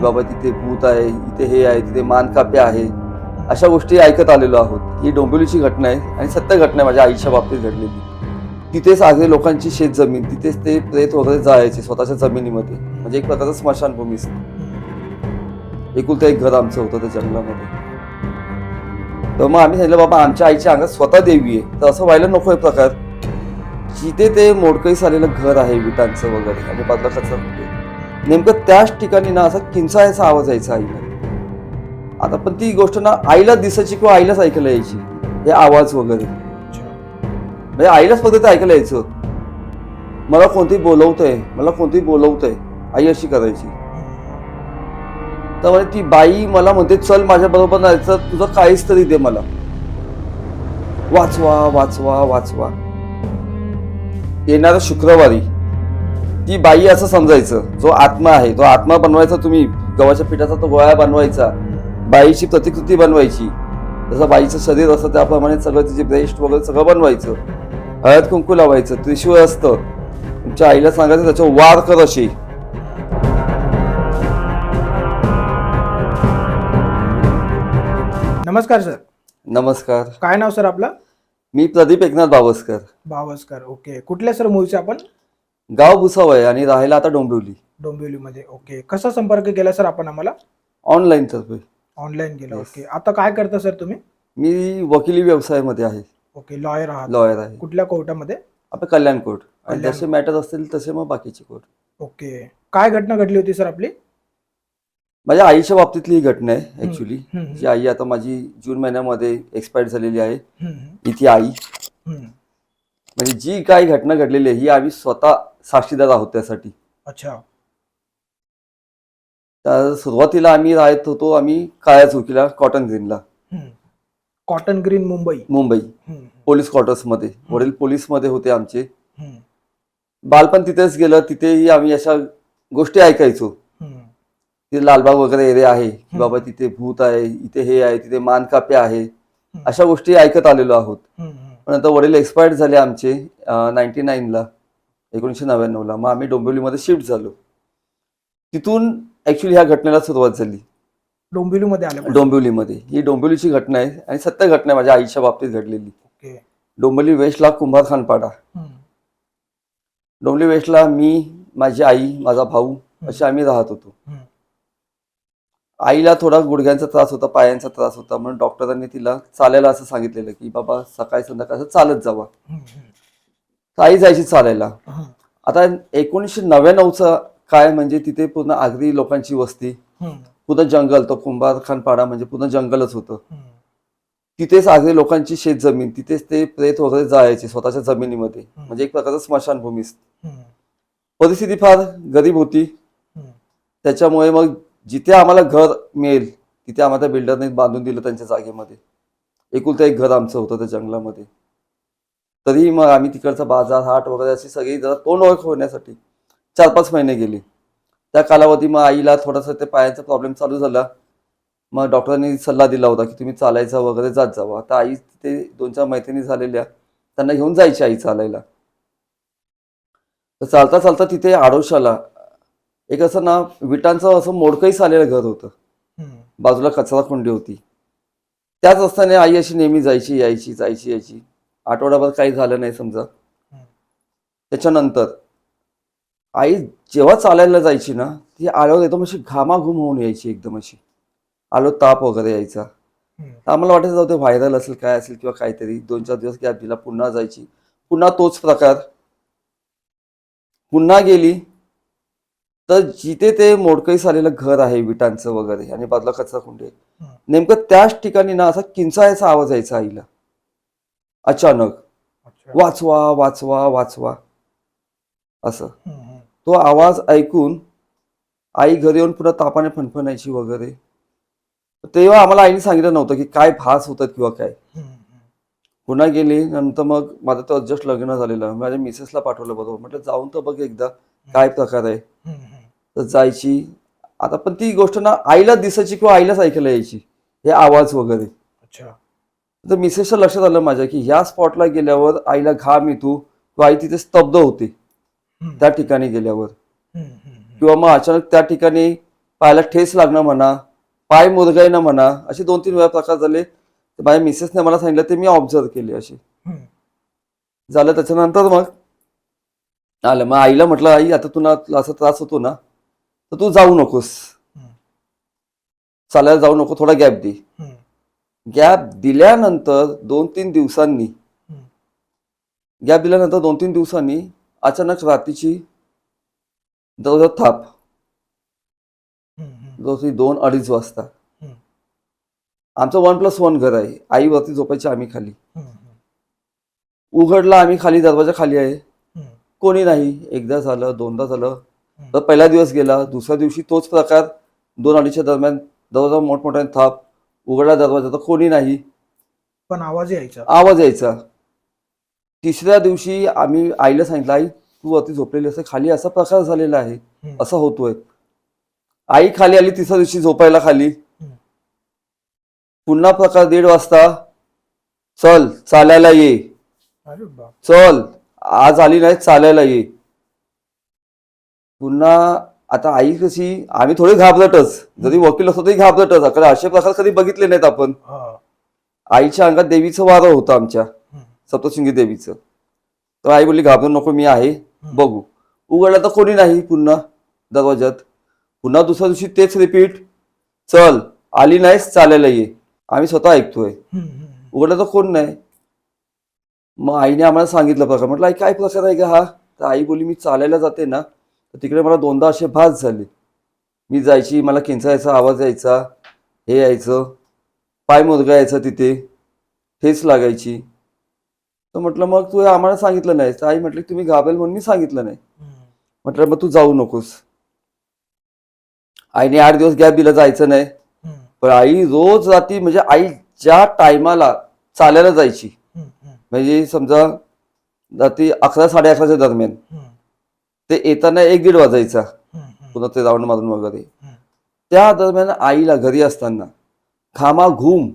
की बाबा तिथे भूत आहे इथे हे आहे तिथे मानकापे आहे. अशा गोष्टी ऐकत आलेलो आहोत. ही डोंबिवलीची घटना आहे आणि सत्य घटना आहे माझ्या आईच्या बाबतीत घडलेली. तिथेच आगे लोकांची शेत जमीन तिथेच ते प्रेत वगैरे जायचे स्वतःच्या जमिनीमध्ये. म्हणजे एक प्रकारचं स्मशानभूमीच एकुलतं एक घर आमचं होतं त्या जंगलामध्ये. तर मग आम्ही सांगितलं बाबा आमच्या आईच्या अंगात स्वतः देवी आहे. तर असं व्हायला नको आहे प्रकार. जिथे ते मोडकळीस आलेलं घर आहे विटांचं वगैरे आणि बाजूला कचरा नेमकं त्याच ठिकाणी ना असा किंचायचा आवाज यायचा आईला. आता पण ती गोष्ट ना आईला दिसायची किंवा आईलाच ऐकायला यायची हे आवाज वगैरे. म्हणजे आईलाच फक्त ते ऐकायला यायचं. मला कोणती बोलवतंय मला कोणती बोलवतंय आई अशी करायची. तर ती बाई मला म्हणते चल माझ्या बरोबर तर तुझं काहीच तरी दे मला. वाचवा वाचवा वाचवा. येणाऱ्या शुक्रवारी ती बाई असं समजायचं जो आत्मा आहे तो आत्मा बनवायचा तुम्ही गव्हाच्या पिठाचा तो गोळा बनवायचा बाईची प्रतिकृती बनवायची जसं बाईचं शरीर असतं त्याप्रमाणे सगळं तिचे ब्रेस्ट वगैरे सगळं बनवायचं. हळद कुंकू लावायचं त्रिशूळ असतं. तुमच्या आईला सांगायचं त्याच्यावर वार कर अशी. नमस्कार सर. नमस्कार. काय नाव सर आपलं? मी प्रदीप एकनाथ बावस्कर. भावस्कर ओके. कुठल्या सर मूळचे आपण? गाव भुसावळ आहे आणि राहायला आता डोंबिवली. डोंबिवलीमध्ये. ओके. कसा संपर्क केला सर आपण आम्हाला? ऑनलाईन तर्फे. ऑनलाईन केला. Yes. ओके. आता काय करता सर तुम्ही? मी वकिली व्यवसायामध्ये आहे. ओके. लॉयर आहात. लॉयर आहे. कुठल्या कोर्टामध्ये? आपलं कल्याण कोर्ट. आणि कल्याण. जसे मॅटर असतील तसे मग बाकीचे कोर्ट. ओके. काय घटना घडली होती सर आपली? माझ्या आईच्या बाबतीतली ही घटना आहे ऍक्च्युली हम्म, जी आई आता माझी जून महिन्यामध्ये एक्सपायर झालेली आहे. हम्म, इथे आई. हम्म. म्हणजे जी काही घटना घडलेली आहे ही आम्ही स्वतः साक्षीदार आहोत त्यासाठी. अच्छा. तर सुरुवातीला आम्ही राहत होतो आम्ही काळ्या चौकीला cotton ग्रीनला. Cotton green Mumbai. Mumbai. Police क्वार्टर्समध्ये वडील पोलीसमध्ये होते आमचे. बालपण तिथेच गेलं तिथेही आम्ही अशा गोष्टी ऐकायचो. तिथे लालबाग वगैरे एरिया आहे की बाबा तिथे भूत आहे इथे हे आहे तिथे मानकापे आहे. अशा गोष्टी ऐकत आलेलो आहोत. पण आता वडील एक्सपायर्ड झाले आमचे नाईन्टी नाईनला एकोणीसशे नव्याण्णवला मग आम्ही डोंबिवलीमध्ये शिफ्ट झालो. तिथून ऍक्च्युली ह्या घटनेला सुरुवात झाली. डोंबिवलीमध्ये आलं डोंबिवलीमध्ये. ही डोंबिवलीची घटना आहे आणि सत्य घटना आहे माझ्या आईच्या बाबतीत घडलेली. डोंबिवली वेस्टला कुंभार खानपाडा. हम्म, डोंबिवली वेस्टला मी माझी आई माझा भाऊ असे आम्ही राहत होतो. आईला थोडा गुडघ्यांचा त्रास होता पायांचा त्रास होता म्हणून डॉक्टरांनी तिला चालायला असं सांगितलेलं की बाबा सकाळी संध्याकाळ असं चालत जावा. तर आई जायची चालायला. आता एकोणीसशे नव्याण्णवचा काय म्हणजे तिथे पूर्ण आगरी लोकांची वस्ती पूर्ण जंगल तो कुंभारखान पाडा म्हणजे पूर्ण जंगलच होतं. तिथेच आगरी लोकांची शेत जमीन तिथेच ते प्रेत वगैरे जायचे स्वतःच्या जमिनीमध्ये. म्हणजे एक प्रकारचं स्मशानभूमीच. हम्म, परिस्थिती फार गरीब होती. त्याच्यामुळे मग जिथे आम्हाला घर मिळेल तिथे आम्हाला त्या बिल्डरने बांधून दिलं त्यांच्या जागेमध्ये. एकुलतं एक घर आमचं होतं त्या जंगलामध्ये. तरीही मग आम्ही तिकडचा बाजार हाट वगैरे अशी सगळी जरा तोंड ओळख होण्यासाठी चार पाच महिने गेले. त्या कालावधी मग आईला थोडासा ते पायाचा प्रॉब्लेम चालू झाला. मग डॉक्टरांनी सल्ला दिला होता की तुम्ही चालायचं वगैरे जात जावं. आता आई तिथे दोन चार मैत्रिणी झालेल्या त्यांना घेऊन जायची आई चालायला. तर चालता चालता तिथे आडोशाला एक असं ना विटांचं असं मोडकहीच आलेलं घर होतं. बाजूला कचरा कुंडी होती. त्याच असताना आई अशी नेहमी जायची यायची जायची यायची. आठवडाभर काही झालं नाही समजा. त्याच्यानंतर आई जेव्हा चालायला जायची ना ती आल्यावर एकदम अशी घामाघूम होऊन यायची एकदम अशी. आलो ताप वगैरे यायचा. तर आम्हाला वाटायचं जाऊ ते व्हायरल असेल काय असेल किंवा काहीतरी दोन चार दिवस गॅप दिला पुन्हा जायची. पुन्हा तोच प्रकार. पुन्हा गेली. तर जिथे ते मोडकळीस आलेलं घर आहे विटांचं वगैरे आणि बाजूला कचरा कुंडी. नेमकं त्याच ठिकाणी ना असा किंचाळ्याचा आवाज यायचा आईला. अचानक. वाचवा वाचवा वाचवा. असं. तो आवाज ऐकून आई घरी येऊन पुन्हा तापाने फणफणायची वगैरे. तेव्हा आम्हाला आईने सांगितलं नव्हतं की काय भास होतात किंवा काय. पुन्हा गेली नंतर मग माझं तर जस्ट लग्न झालेलं. माझ्या मिसेसला पाठवलं बरोबर. म्हटलं जाऊन तर बघ एकदा काय प्रकार आहे. तर जायची. आता पण ती गोष्ट ना आईला दिसायची किंवा आईलाच ऐकायला यायची. हे आवाज वगैरे. अच्छा. तर मिसेसच्या लक्षात आलं माझ्या की ह्या स्पॉटला गेल्यावर आईला घाम येतो किंवा आई तिथे स्तब्ध होते. त्या ठिकाणी गेल्यावर. किंवा मग अचानक त्या ठिकाणी पायाला ठेस लागणं म्हणा पाय मुरगायणं म्हणा असे दोन तीन वेळा प्रकार झाले तर माझ्या मिसेसने मला सांगितलं ते मी ऑब्झर्व केले असे. झालं त्याच्यानंतर मग आलं मग आईला म्हटलं आई आता तुला असा त्रास होतो ना तर तू जाऊ नकोस. चालायला जाऊ नको थोडा गॅप दे. गॅप दिल्यानंतर दोन तीन दिवसांनी. गॅप दिल्यानंतर दोन तीन दिवसांनी अचानक रात्रीची जवळजवळ थाप. जवळजवळ दोन अडीच वाजता. आमचं वन प्लस वन घर आहे आई वरती झोपायची आम्ही खाली. उघडला आम्ही खाली दरवाजा खाली आहे. कोणी नाही एकदा झालं दोनदा झालं तर पहिला दिवस गेला दुसऱ्या दिवशी तोच प्रकार दोन अडीचच्या दरम्यान दरवाजा मोठमोठ्याने थाप उघडला दरवाजा तर कोणी नाही. पण आवाज यायचा. आवाज यायचा. तिसऱ्या दिवशी आम्ही आईला सांगितलं आई तू वरती झोपलेली असते खाली असा प्रकार झालेला आहे. असा होतोय. आई खाली आली तिसऱ्या दिवशी झोपायला खाली. पुन्हा प्रकार दीड वाजता चल चालायला ये. चल आज आली नाही चालायला ये. पुन्हा आता आई कशी आम्ही थोडी घाबरटच. जरी वकील असतो तरी घाबरटच. कारण असे प्रकार कधी बघितले नाहीत आपण. आईच्या अंगात देवीचं वारं होतं आमच्या. सप्तशृंगी देवीचं. तर आई बोलली घाबरू नको मी आहे. बघू. उघडला तर कोणी नाही पुन्हा दरवाजात पुन्हा दुसऱ्या दिवशी तेच रिपीट चल आली नाहीस चालायला ये. आम्ही स्वतः ऐकतोय. उघडलं तर कोण नाही. मग आईने आम्हाला सांगितलं प्रकार. म्हटलं आई काय प्रकार आहे का हा? तर आई बोली मी चालायला जाते ना. तर तिकडे मला दोनदा असे भास झाले मी जायची मला किंचायचा आवाज यायचा हे यायचं पाय मुरगा यायचा तिथे ठेच लागायची तर म्हटलं मग तू आम्हाला सांगितलं नाही तर आई म्हटली तुम्ही घाबरेल म्हणून मी सांगितलं नाही. म्हटलं मग तू जाऊ नकोस आईने आठ दिवस गॅप दिला जायचं नाही. पण आई रोज रात्री म्हणजे आई ज्या टायमाला चालायला जायची. म्हणजे समजा रात्री अकरा साडे अकराच्या दरम्यान. ते येताना एक दीड वाजायचा. पुन्हा ते राऊंड मारून वगैरे. त्या दरम्यान आईला घरी असताना घामा घुम.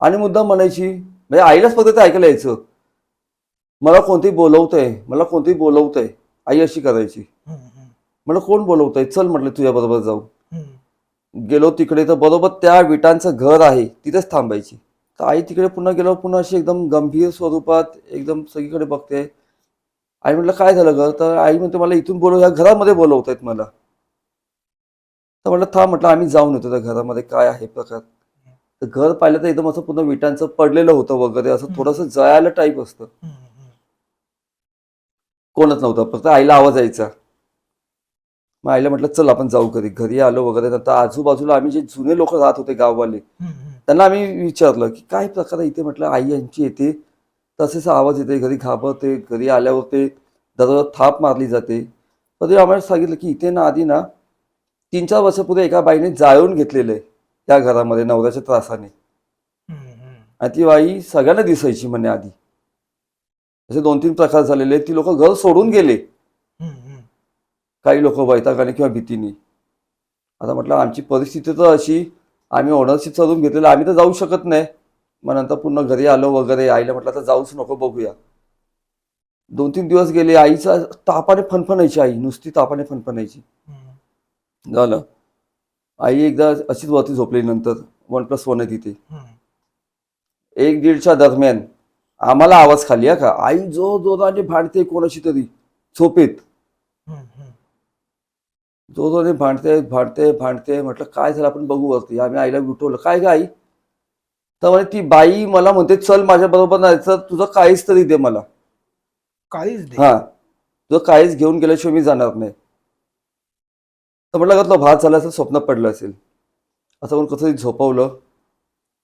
आणि मुद्दाम म्हणायची म्हणजे आईलाच फक्त ते ऐकायला यायचं. मला कोणती बोलवतंय मला कोणती बोलवतंय. आई अशी करायची. मला कोण बोलवतंय? चल म्हटलं तुझ्या बरोबर जाऊ. गेलो तिकडे तर बरोबर त्या विटांचं घर आहे तिथेच थांबायची. तर आई तिकडे पुन्हा गेलो पुन्हा अशी एकदम गंभीर स्वरूपात एकदम सगळीकडे बघते. आई म्हटलं काय झालं ग? तर आई म्हणते मला इथून बोलव या घरामध्ये बोलवत आहेत मला. तर म्हटलं थांब म्हटलं आम्ही जाऊन येतो त्या घरामध्ये काय आहे प्रकार? तर घर पाहिलं तर एकदम असं पुन्हा विटांचं पडलेलं होतं वगैरे असं थोडंसं जळायला टाईप असतं. कोणच नव्हतं फक्त आईला आवाज यायचा. मग आईला म्हटलं चल आपण जाऊ घरी. घरी आलो वगैरे नंतर आजूबाजूला आम्ही जे जुने लोक राहत होते गाववाले. त्यांना आम्ही विचारलं की काय प्रकार आहे? इथे म्हटलं आई यांची येते तसेच आवाज येते घरी घाबरते घरी आल्यावर ते दररोज थाप मारली जाते. तर ते आम्हाला सांगितलं की इथे ना आधी ना तीन चार वर्षापूर्वी एका बाईने जाळून घेतलेलं आहे त्या घरामध्ये नवऱ्याच्या त्रासाने. आणि ती बाई सगळ्यांना दिसायची म्हणे आधी. असे दोन तीन प्रकार झालेले ती लोक घर सोडून गेले. काही लोक वैतागाने किंवा भीतीने. आता म्हटलं आमची परिस्थिती तर अशी आम्ही ओनरशिप चालून घेतलेलं आम्ही तर जाऊ शकत नाही. मग नंतर पुन्हा घरी आलो वगैरे आईला म्हटलं आता जाऊच नको बघूया. दोन तीन दिवस गेले आईचा तापाने फणफणायची आई नुसती तापाने फणफणायची. हम्म. झालं. आई एकदा अशीच वरती झोपली नंतर वन प्लस वन आहे तिथे. एक दीडच्या दरम्यान आम्हाला आवाज खाली हा का? आई जो जोराने भांडते कोणाशी तरी झोपेत. जो जोने भांडते भांडते भांडते म्हटलं काय झालं? आपण बघू वरती. आम्ही आईला उठवलं काय ग आई? तर म्हणे ती बाई मला म्हणते चल माझ्या बरोबर नाही तर तुझं काहीच तरी दे मला. काळीच दे? हा. तुझं काहीच घेऊन गेल्याशिवाय मी जाणार नाही. तर म्हटलं का तुला भात झाला असेल स्वप्न पडलं असेल. असं म्हणून कसं झोपवलं.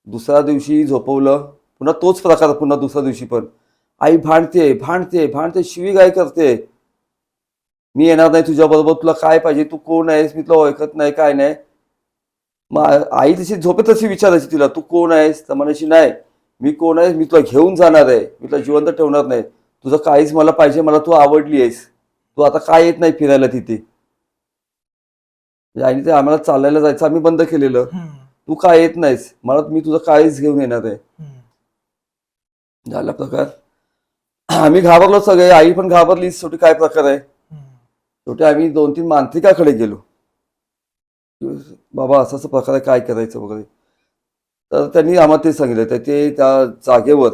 दुसऱ्या दिवशी झोपवलं. पुन्हा तोच प्रकार पुन्हा दुसऱ्या दिवशी पण. आई भांडते भांडते भांडते शिवी गाय करते. मी येणार नाही तुझ्या बरोबर तुला काय पाहिजे तू कोण आहेस मी तुला ओळखत नाही काय नाही. मग आई तशी झोपेत तशी विचारायची तिला तू कोण आहेस? तर म्हणायची नाही. मी कोण आहेस? मी तुला घेऊन जाणार आहे. मी तुला जिवंत ठेवणार नाही. तुझं काहीच मला पाहिजे मला तू आवडली आहेस. तू आता काय येत नाही फिरायला तिथे? म्हणजे आईने ते आम्हाला चालायला जायचं आम्ही बंद केलेलं. तू काय येत नाहीस? मला मी तुझं काहीच घेऊन येणार आहे. झाला प्रकार. आम्ही घाबरलो सगळे. आई पण घाबरली शेवटी काय प्रकार आहे. शेवटी आम्ही दोन तीन मांत्रिकाकडे गेलो. बाबा असं असं प्रकार काय करायचं वगैरे. तर त्यांनी आम्हाला ते सांगितलं तर ते त्या जागेवर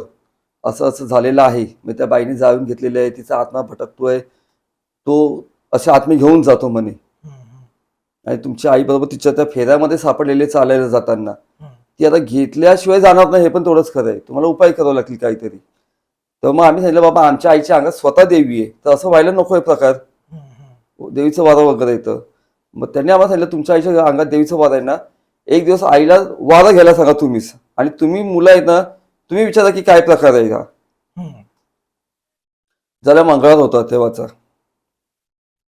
असं असं झालेलं आहे. मग त्या बाईने जाळून घेतलेलं आहे तिचा आत्मा भटकतोय. तो असे आत्मे घेऊन जातो म्हणे. आणि तुमच्या आईबरोबर तिच्या त्या फेऱ्यामध्ये सापडलेले चालायला जाताना. ती आता घेतल्याशिवाय जाणार नाही हे पण थोडंच खरं आहे. तुम्हाला उपाय करावं लागतील काहीतरी. तर मग आम्ही सांगितलं बाबा आमच्या आईच्या अंगात स्वतः देवी आहे. तर असं व्हायला नको आहे प्रकार. देवीचं वारं वगैरे येतं. मग त्यांनी आम्हाला सांगितलं तुमच्या आईच्या अंगात देवीचं वारं आहे ना एक दिवस आईला वारं घ्यायला सांगा तुम्हीच. आणि तुम्ही मुलं आहेत ना तुम्ही विचारा की काय प्रकार आहे हम्म. ज्याला मंगळात होता तेव्हाचा.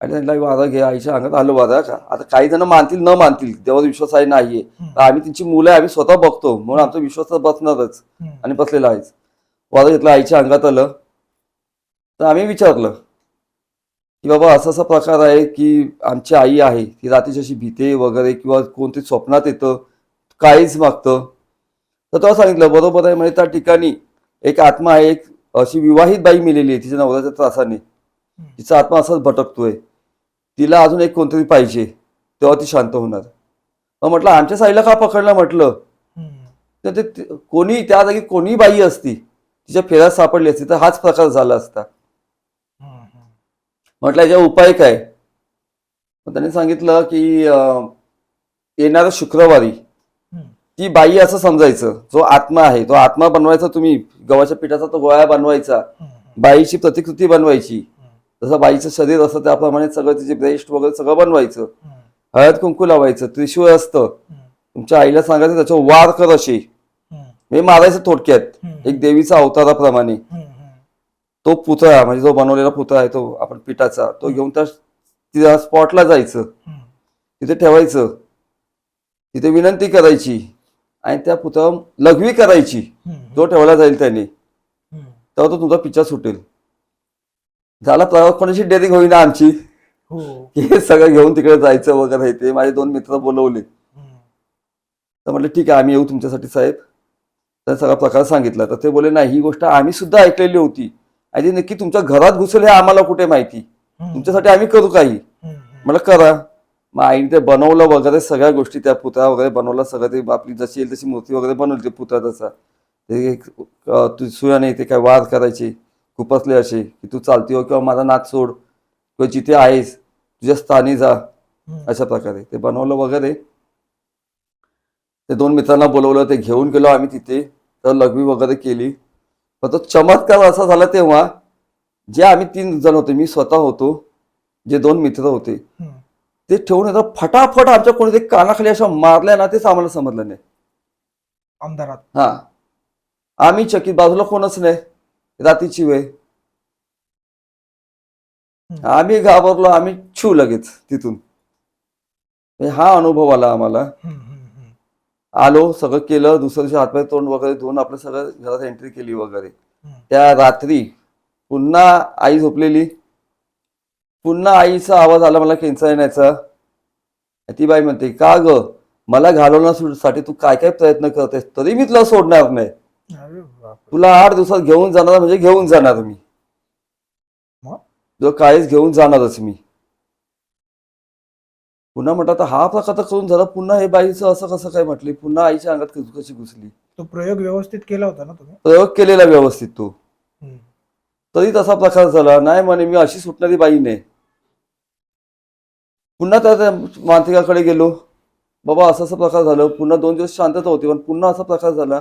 आणि त्यांना वारं घे आईच्या अंगात आलं वारं का? आता काही जण मानतील न मानतील देवावर विश्वास आहे नाहीये. आम्ही त्यांची मुलं आहे आम्ही स्वतः बघतो म्हणून आमचा विश्वास तर बसणारच. आणि बसलेला आहेच. वारं घेतलं आईच्या अंगात आलं. तर आम्ही विचारलं की बाबा असा असा प्रकार आहे की आमची आई आहे ती रात्रीची अशी भीते वगैरे किंवा कोणती स्वप्नात येतं काहीच मागतं. तर तेव्हा सांगितलं बरोबर आहे म्हणजे त्या ठिकाणी एक आत्मा आहे एक अशी विवाहित बाई मिलेली आहे तिच्या नवऱ्याच्या त्रासाने. तिचा आत्मा असाच भटकतोय. तिला अजून एक कोणतरी पाहिजे तेव्हा ती शांत होणार. मग म्हटलं आमच्या साईला का पकडलं? म्हटलं. तर ते कोणी त्या जागी कोणी बाई असती तिच्या फेऱ्यात सापडली असती तर हाच प्रकार झाला असता. म्हटलं याच्या उपाय काय? मग त्यांनी सांगितलं की येणाऱ्या शुक्रवारी. ती बाई असं समजायचं जो आत्मा आहे तो आत्मा बनवायचा तुम्ही गव्हाच्या पिठाचा तो गोळा बनवायचा. बाईची प्रतिकृती बनवायची जसं बाईचं शरीर असतं त्याप्रमाणे सगळं तिचे ब्रेस्ट वगैरे सगळं बनवायचं. हळद कुंकू लावायचं त्रिशूळ असतं. तुमच्या आईला सांगायचं त्याच्यावर वार कर अशी. हे मारायचं थोडक्यात. एक देवीचा अवताराप्रमाणे. तो पुतळा म्हणजे जो बनवलेला पुतळा आहे तो आपण पिठाचा तो घेऊन त्या त्या स्पॉटला जायचं. तिथे ठेवायचं. तिथे विनंती करायची. आणि त्या पुतळा लघवी करायची. जो ठेवला जाईल त्याने. तेव्हा तो तुमचा पिच्चा सुटेल. झाला प्रवास कोणाची डेअरिंग होईना आमची. हो. हे सगळं घेऊन तिकडे जायचं वगैरे ते. माझे दोन मित्र बोलवले. तर म्हटलं ठीक आहे आम्ही येऊ तुमच्यासाठी साहेब. तर सगळा प्रकार सांगितला. तर ते बोले नाही ही गोष्ट आम्ही सुद्धा ऐकलेली होती. ती नक्की तुमच्या घरात घुसेल हे आम्हाला कुठे माहिती. तुमच्यासाठी आम्ही करू काही. मला करा. मग आईने ते बनवलं वगैरे सगळ्या गोष्टी त्या पुतळा वगैरे बनवला सगळं ते आपली जशी येईल तशी मूर्ती वगैरे बनवली ते पुतळा तसा. ते सुयाने ते काय वाद करायचे खुपसले असे की तू चालती हो किंवा माझा नाच सोड किंवा जिथे आहेस तुझ्या स्थानी जा. अशा प्रकारे. ते बनवलं वगैरे. ते दोन मित्रांना बोलवलं ते घेऊन गेलो आम्ही तिथे. तर लघवी वगैरे केली. पण तो चमत्कार असा झाला तेव्हा जे आम्ही तीन जण होते मी स्वतः होतो जे दोन मित्र होते. ते ठेवून येतात. फटाफट आमच्या कोणी ते कानाखाली अशा मारल्या ना तेच आम्हाला समजलं नाही. अंधारात. हा. आम्ही चकित बाजूला कोणच नाही. रात्रीची वेळ. आम्ही घाबरलो आम्ही छू लगेच तिथून. हा अनुभव आला आम्हाला. आलो सगळं केलं दुसऱ्या दिवशी हातपाय तोंड वगैरे धुवून आपलं सगळं घरात एंट्री केली वगैरे. त्या रात्री पुन्हा आई झोपलेली. पुन्हा आईचा आवाज आला मला केंचा येण्याचा. ती बाई म्हणते का ग? मला घालवण्यासाठी तू काय काय प्रयत्न करतेस? तरी मी तुला सोडणार नाही. तुला आठ दिवसात घेऊन जाणार म्हणजे घेऊन जाणार मी? जो काहीच घेऊन जाणारच मी. पुन्हा म्हटलं आता हा प्रकार तर करून झाला पुन्हा हे बाईचं असं कसं काय म्हटली? पुन्हा आईच्या अंगात कशी कशी घुसली? तो प्रयोग व्यवस्थित केला होता ना तुम्ही? प्रयोग केलेला व्यवस्थित तो. हम्म. तरी तसा प्रकार झाला. नाही म्हणे मी अशी सुटणारी बाई नाही. पुन्हा त्या त्या मांत्रिकाकडे गेलो. बाबा असा असा प्रकार झालं. पुन्हा दोन दिवस शांतता होती पण पुन्हा असा प्रकार झाला.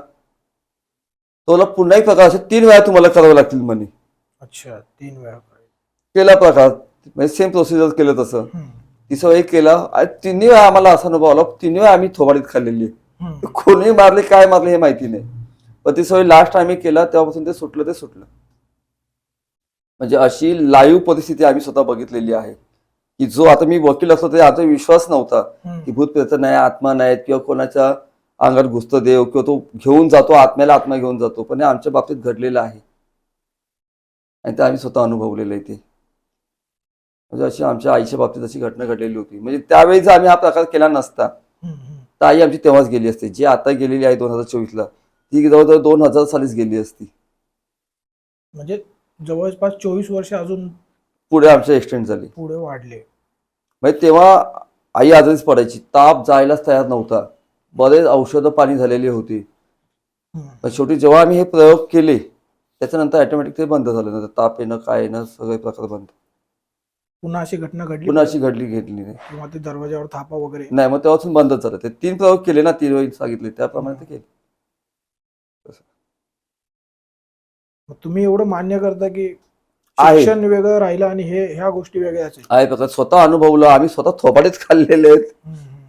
तो पुन्हा एक प्रकार असे तीन वेळा तुम्हाला करावं लागतील म्हणे. अच्छा तीन वेळा. केला प्रकार. म्हणजे सेम प्रोसिजर केलं तसं. हम्म. तिसरं एक केला आणि तिन्ही वेळा आम्हाला असा अनुभव आला तिन्ही वेळा आम्ही थोबाडीत खाल्लेली. कोणी मारले काय मारले हे माहिती नाही. पण ती सवय लास्ट आम्ही केला तेव्हापासून ते सुटलं ते सुटलं. म्हणजे अशी लाईव्ह परिस्थिती आम्ही स्वतः बघितलेली आहे. की जो आता मी वकील असतो ते आमचा विश्वास नव्हता. की भूत प्रेत नाही आत्मा नाहीत किंवा कोणाच्या अंगात घुसतं देव किंवा तो घेऊन जातो आत्म्याला आत्मा घेऊन जातो. पण हे आमच्या बाबतीत घडलेलं आहे. आणि ते आम्ही स्वतः अनुभवलेलं आहे ते. म्हणजे अशी आमच्या आईच्या बाबतीत अशी घटना घडलेली होती. म्हणजे त्यावेळी जर आम्ही हा प्रकार केला नसता. तर आई आमची तेव्हाच गेली असती. जी आता गेलेली आहे दोन हजार चोवीसला ती जवळजवळ दोन हजार सालीच गेली असती. म्हणजे जवळपास चोवीस वर्ष अजून पुढे आमच्या एक्सटेंड झाली. पुढे वाढले. म्हणजे तेव्हा आई आजारीच पडायची. ताप जायलाच तयार नव्हता. बरेच औषधं पाणी झालेली होती. पण शेवटी जेव्हा आम्ही हे प्रयोग केले त्याच्यानंतर ऑटोमॅटिक ते बंद झालं. नंतर ताप येणं काय येणं सगळे प्रकार बंद. पुन्हा अशी घटना घडली पुन्हा अशी घडली घेतली नाही. किंवा ते दरवाजावर थापा वगैरे? नाही मग तेव्हापासून बंदच झालं ते तीन प्रयोग केले ना तीन वेळी सांगितले त्याप्रमाणे ते केले. मग तुम्ही एवढं मान्य करता की आहे. शिक्षण वेगळं राहिलं आणि हे ह्या गोष्टी वेगळ्या असेल. आहे प्रकार स्वतः अनुभवलं आम्ही स्वतः थोबाडेच खाल्लेले आहेत.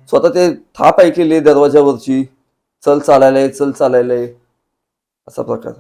स्वतः ते थाप ऐकलेली आहे दरवाजावरची चल चालायला आहे, चल चालायला आहे. असा प्रकार.